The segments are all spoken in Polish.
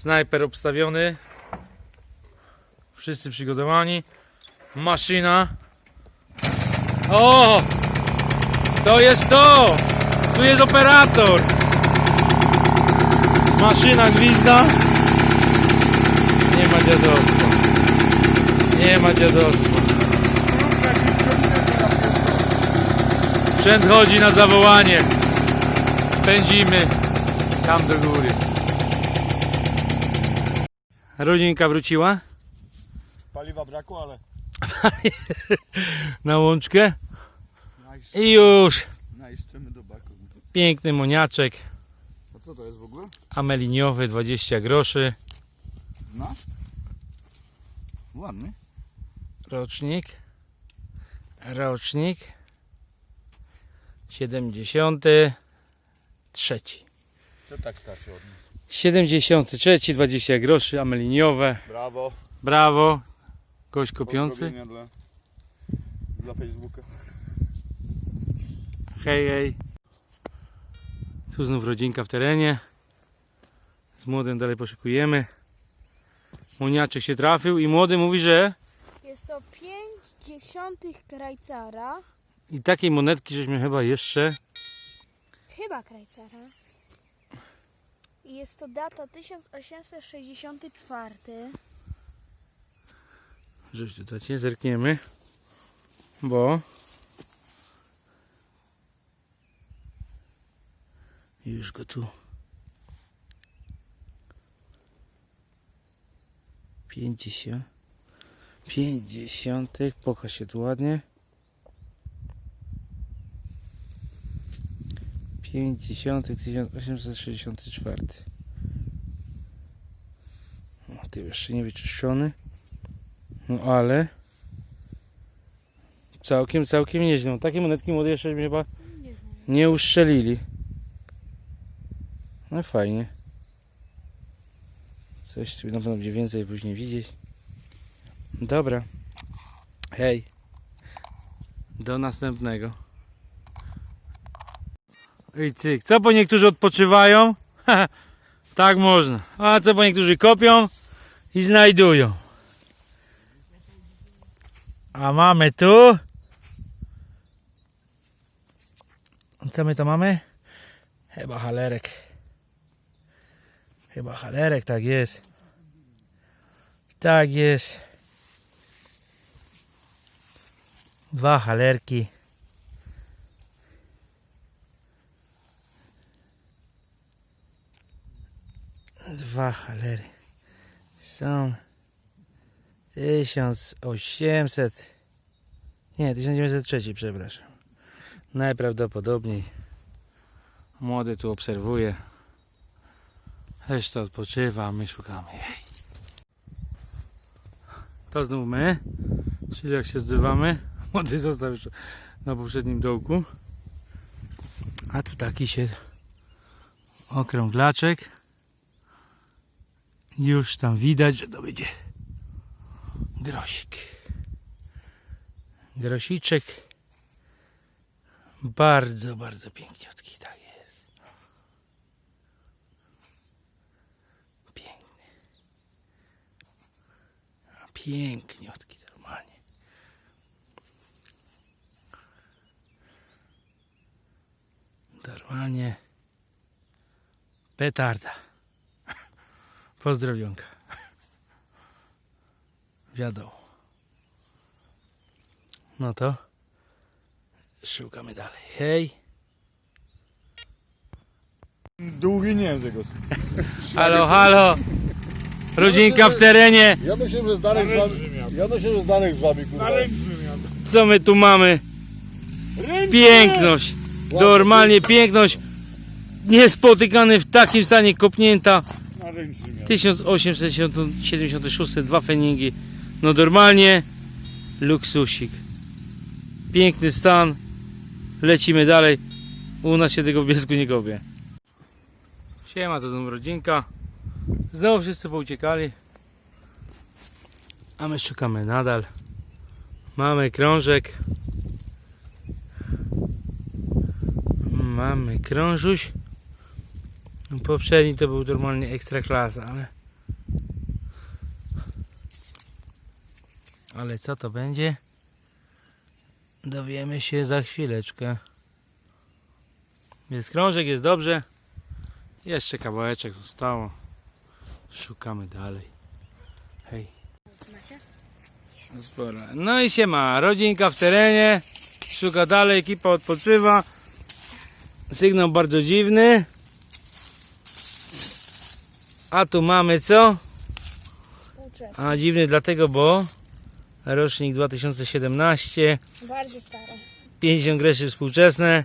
Snajper obstawiony. Wszyscy przygotowani. Maszyna. O! To jest to! Tu jest operator! Maszyna gwizda. Nie ma dziadostwa. Nie ma dziadostwa. Sprzęt chodzi na zawołanie. Pędzimy tam do góry. Rodzinka wróciła Paliwa brakło, ale na łączkę i już najszczymy do baku. piękny moniaczek A co to jest w ogóle? ameliniowy 20 groszy Nasz? Ładny. rocznik rocznik 73 To tak starczy od nas. 73 20 groszy ameliniowe Brawo. brawo gość kopiący Pozdrowienia Dla, dla Facebooka. Hej, hej. Tu znów rodzinka w terenie. Z młodym dalej poszukujemy. Moniaczek się trafił i młody mówi, że Jest to 5 dziesiątych krajcara. i takiej monetki żeśmy chyba jeszcze Chyba krajcara. Jest to data 1864. Rzuć tutaj, zerkniemy. Bo już go tu 50 50 pokaż się tu ładnie 50 1864 o, ty jeszcze nie wyczyszczony no ale całkiem, całkiem nieźle. Takie monetki młode jeszcze chyba nie uszczelili. No fajnie. Coś tu na pewno będzie więcej później widzieć. Dobra. Hej. Do następnego. I cyk. Co po niektórzy odpoczywają? tak można. A co po niektórzy kopią i znajdują. A mamy tu. Co my to mamy? Chyba halerek. Chyba halerek, tak jest. Tak jest. Dwa halerki. Dwa halery. Są 1800. Nie, 1903, przepraszam. Najprawdopodobniej młody tu obserwuje. Reszta odpoczywa, my szukamy jej. To znów my, czyli jak się zdzywamy. Młody został już na poprzednim dołku. A tu taki się okrąglaczek. Już tam widać, że to będzie grosik. Grosiczek. Bardzo, bardzo piękniutki, tak jest. Piękny. Piękniutki normalnie. Normalnie. Petarda. Pozdrowionka. Wiadomo. No to szukamy dalej. Hej. Długi nie tego. Halo, halo. Rodzinka w terenie. Ja myślę, że Zdanek z wami. Ja myślę, że Zdanek z wami kurwa. Co my tu mamy? Piękność. Normalnie piękność. Niespotykany w takim stanie kopnięta. Na ręczy miał. 1876, dwa feningi. No normalnie luksusik. Piękny stan. Lecimy dalej. U nas się tego w Bielsku nie kopie. Siema, to znowu rodzinka. Znowu wszyscy pouciekali. A my szukamy nadal. Mamy krążek. Mamy krążuś. No, poprzedni to był normalnie ekstra klasa, ale... Ale co to będzie? Dowiemy się za chwileczkę. Więc krążek jest dobrze. Jeszcze kawałeczek zostało. Szukamy dalej. Hej. Spora. No i się ma. Rodzinka w terenie. Szuka dalej, ekipa odpoczywa. Sygnał bardzo dziwny. A tu mamy co? Współczesne. A dziwny dlatego, bo rocznik 2017, Bardziej stare. 50 greszy współczesne.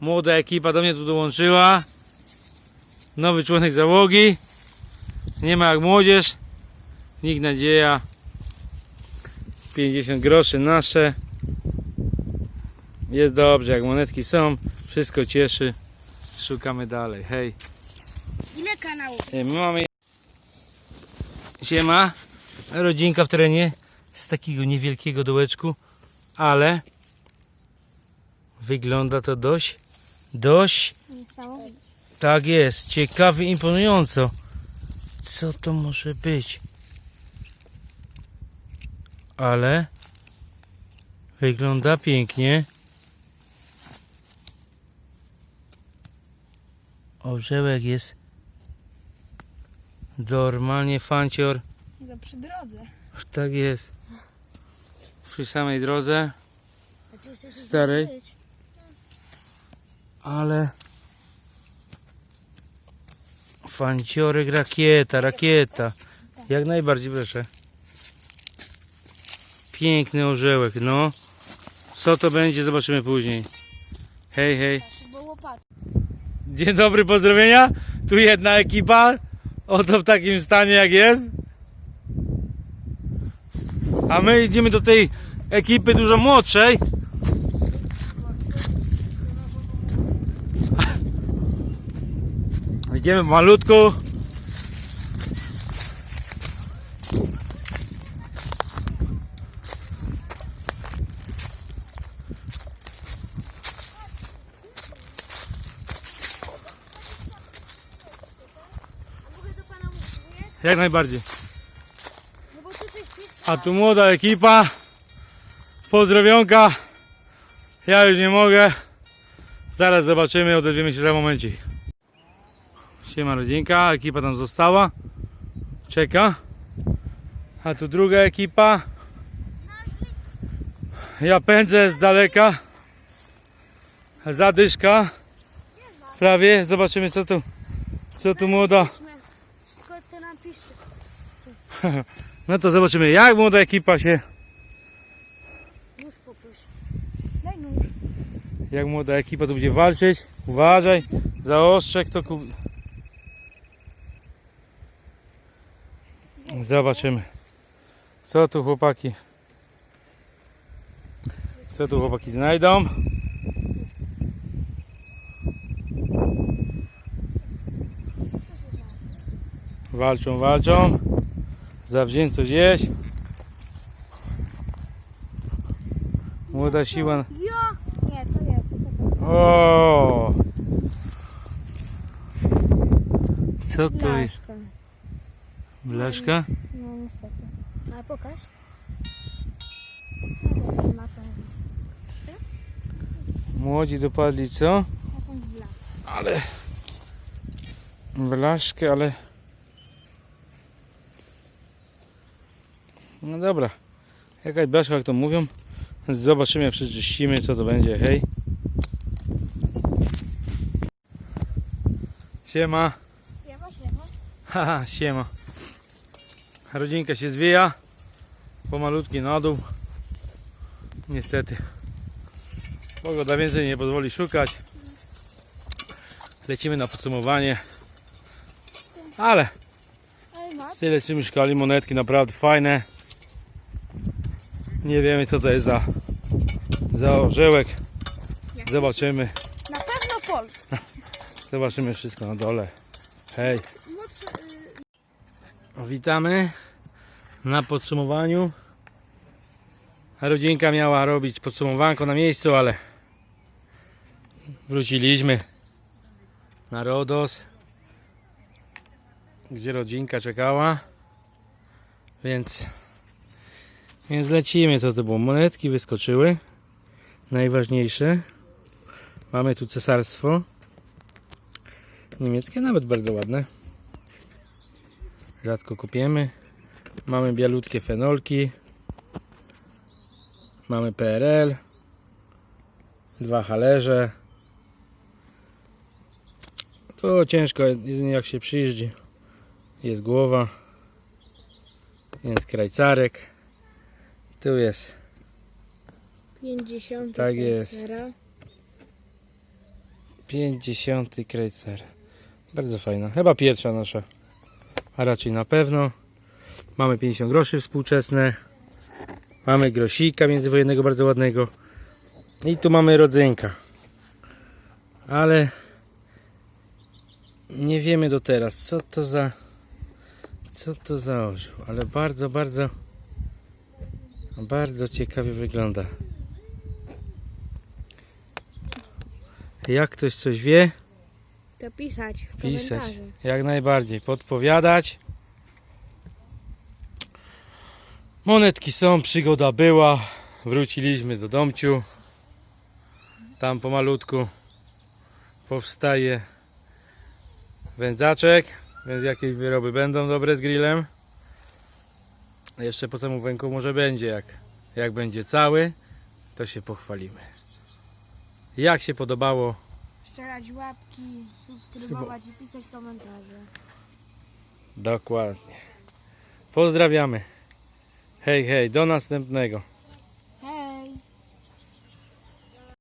Młoda ekipa do mnie tu dołączyła. Nowy członek załogi. Nie ma jak młodzież. Nikt nadzieja. 50 groszy nasze. Jest dobrze, jak monetki są. Wszystko cieszy. Szukamy dalej. Hej. E, My mamy. Siema. Rodzinka w terenie z takiego niewielkiego dołeczku, ale wygląda to dość, dość, tak jest, ciekawie, imponująco. Co to może być? Ale wygląda pięknie. Orzełek jest normalnie fancior. To przy drodze. Tak jest. Przy samej drodze, Starej. ale fanciorek rakieta, rakieta. Jak najbardziej proszę. Piękny orzełek, no. Co to będzie, zobaczymy później. Hej, hej. Łopat. Dzień dobry, pozdrowienia. Tu jedna ekipa. Oto w takim stanie jak jest. A my idziemy do tej ekipy dużo młodszej. Idziemy malutku. Mogę do pana mówić, nie? Jak najbardziej. No A tu młoda ekipa. Pozdrowionka. Ja już nie mogę. Zaraz zobaczymy, odezwiemy się za momencik. Siema rodzinka, ekipa tam została. Czeka. A tu druga ekipa. Ja pędzę z daleka. Zadyszka. Prawie. Zobaczymy co tu, co tu młoda. No to zobaczymy jak młoda ekipa się Nóż poproś. Daj jak młoda ekipa tu będzie walczyć. Uważaj, za ostrzek to ku... Zobaczymy. Co tu chłopaki? Co tu chłopaki znajdą? Walczą, walczą. Zawzięto gdzieś. Młoda siła. Ja! Nie, to jest. O! Co to jest? Blaszka. No niestety. Ale pokaż. Jest. Młodzi dopadli co? Ale. Blaszkę, ale. No dobra. Jakaś blaszka, jak to mówią. Zobaczymy, jak przeczyścimy, co to będzie. Hej. Siema. Właśnie, no. Haha, siema. Rodzinka się zwija. Pomalutki na dół. Niestety. Pogoda więcej nie pozwoli szukać. Lecimy na podsumowanie. Ale tyle czym szkali monetki naprawdę fajne. Nie wiemy co to jest za, za orzełek. Zobaczymy. Na pewno Polski. Zobaczymy wszystko na dole. Hej. Y, Witamy na podsumowaniu. Rodzinka miała robić podsumowanko na miejscu, ale wróciliśmy na Rodos, gdzie rodzinka czekała. Więc Więc lecimy, co to było? Monetki wyskoczyły. Najważniejsze. Mamy tu cesarstwo. Niemieckie, nawet bardzo ładne. Rzadko kupiemy. Mamy bialutkie fenolki. Mamy PRL. Dwa halerze. To ciężko, jedynie jak się przyjeździ. Jest głowa. Jest krajcarek. Tu jest 50. Tak jest. 50 krajcar. Bardzo fajna. Chyba pierwsza nasza. A raczej na pewno. Mamy 50 groszy współczesne. Mamy grosika międzywojennego bardzo ładnego. I tu mamy rodzynka. Ale nie wiemy do teraz co to za co to za orzeł. Ale bardzo, bardzo bardzo ciekawie wygląda. Jak ktoś coś wie, To pisać w Pisać. komentarzu. jak najbardziej podpowiadać. Monetki są, przygoda była. Wróciliśmy do domciu. Tam pomalutku powstaje wędzaczek, więc jakieś wyroby będą dobre z grillem. Jeszcze po samym węku może będzie, jak, jak będzie cały, to się pochwalimy. Jak się podobało, Strzelać łapki, subskrybować i pisać komentarze. Dokładnie. Pozdrawiamy. Hej, hej, do następnego.